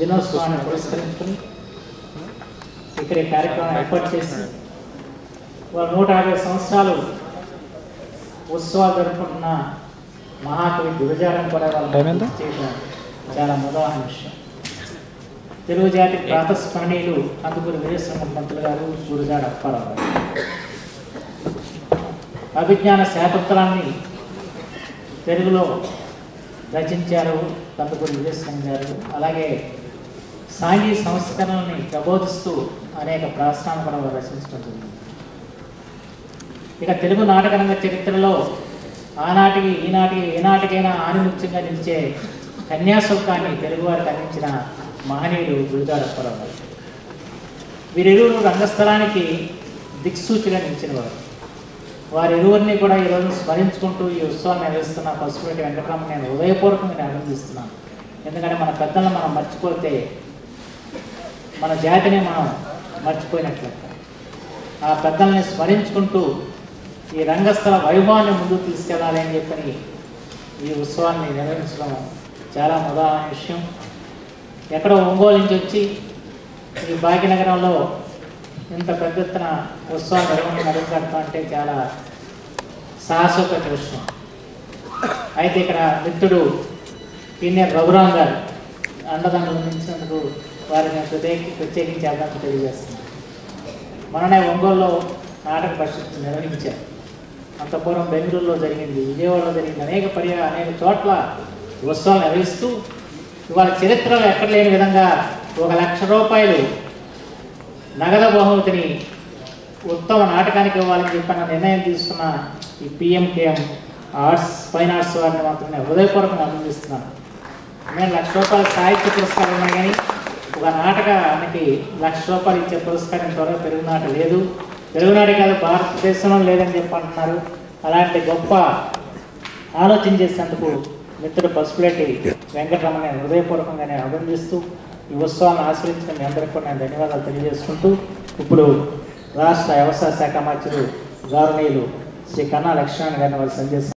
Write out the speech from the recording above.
దినోత్సవాన్ని పురస్కరించుకుని ఇక్కడ ఈ కార్యక్రమం ఏర్పాటు చేసి వాళ్ళు నూట యాభై సంవత్సరాలు ఉత్సవాలు జరుపుకుంటున్న మహాకవి గురజారం కూడా వాళ్ళు? చేయడం చాలా ముదాహరణ విషయం. తెలుగు జాతి ప్రాతస్మరణీయులు అందుకూరి వీరేశ్వర పంతులు గారు గురజాడ అప్పారావు. అభిజ్ఞాన శాకుంతలాన్ని తెలుగులో రచించారు కందుకూరి వీరేశ్వరం గారు. అలాగే సాంఘిక సంస్కరణల్ని ప్రబోధిస్తూ అనేక ప్రాస్థానం కూడా రచించడం జరిగింది. ఇక తెలుగు నాటకరంగ చరిత్రలో ఆనాటికి ఈనాటికి ఏనాటికైనా ఆనిముత్యంగా నిలిచే కన్యాశుల్కాన్ని తెలుగువారికి అందించిన మహనీయుడు గురుదాడప్పరావు గారు. వీరిరువురు రంగస్థలానికి దిక్సూచిగా నిలిచినవారు. వారిరువురిని కూడా ఈరోజు స్మరించుకుంటూ ఈ ఉత్సవాన్ని నిర్వహిస్తున్న పసుపురెడ్డి వెంకటరామ నేను హృదయపూర్వకంగా అభినందిస్తున్నాను. ఎందుకంటే మన పెద్దలను మనం మర్చిపోతే మన జాతిని మనం మర్చిపోయినట్లు. ఆ పెద్దల్ని స్మరించుకుంటూ ఈ రంగస్థల వైభవాన్ని ముందుకు తీసుకెళ్ళాలి అని చెప్పని ఈ ఉత్సవాన్ని నిర్వహించడం చాలా మొదలైన విషయం. ఎక్కడో ఒంగోలు నుంచి వచ్చి ఈ భాగ్యనగరంలో ఇంత పెద్ద ఎత్తున ఉత్సవం నిర్వహణ నడుపుతాం అంటే చాలా సాహసోపేత విషయం. అయితే ఇక్కడ మిత్రుడు సీనియర్ రఘురామ్ గారు అండదండలు అందించినందుకు వారిని ప్రత్యేకి ప్రత్యేకించి అర్థం తెలియజేస్తున్నాను మననే ఒంగోలులో నాటక పరిషత్ నిర్వహించారు. అంతపురం బెంగళూరులో జరిగింది. విజయవాడలో జరిగింది. అనేక పర్యా అనేక చోట్ల ఉత్సవాలు నిర్వహిస్తూ ఇవాళ చరిత్రలో ఎక్కడ లేని విధంగా ఒక లక్ష రూపాయలు నగద బహుమతిని ఉత్తమ నాటకానికి ఇవ్వాలని చెప్పిన నిర్ణయం తీసుకున్న ఈ పిఎంకేఎం ఆర్ట్స్ ఫైన్ ఆర్ట్స్ వారిని మాత్రమే హృదయపూర్వకంగా అభినందిస్తున్నాను. నేను లక్ష రూపాయల సాహిత్య పురస్కారం ఉన్నాయి కానీ ఒక నాటకానికి లక్ష రూపాయలు ఇచ్చే పురస్కారం ఇంతవరకు తెలుగునాట లేదు. తెలుగునాట కాదు భారతదేశంలో లేదని చెప్పి అంటున్నారు. అలాంటి గొప్ప ఆలోచన చేసేందుకు మిత్రుడు పసుపులేటి వెంకటరమణ హృదయపూర్వకంగా నేను అభినందిస్తూ ఈ ఉత్సవాలను ఆశ్రయించిన మీ అందరికీ కూడా నేను ధన్యవాదాలు తెలియజేసుకుంటూ ఇప్పుడు రాష్ట్ర వ్యవసాయ శాఖ మంత్రులు గౌరవనీయులు శ్రీ కన్నా లక్ష్మణ్ గారిని వారు సందేశం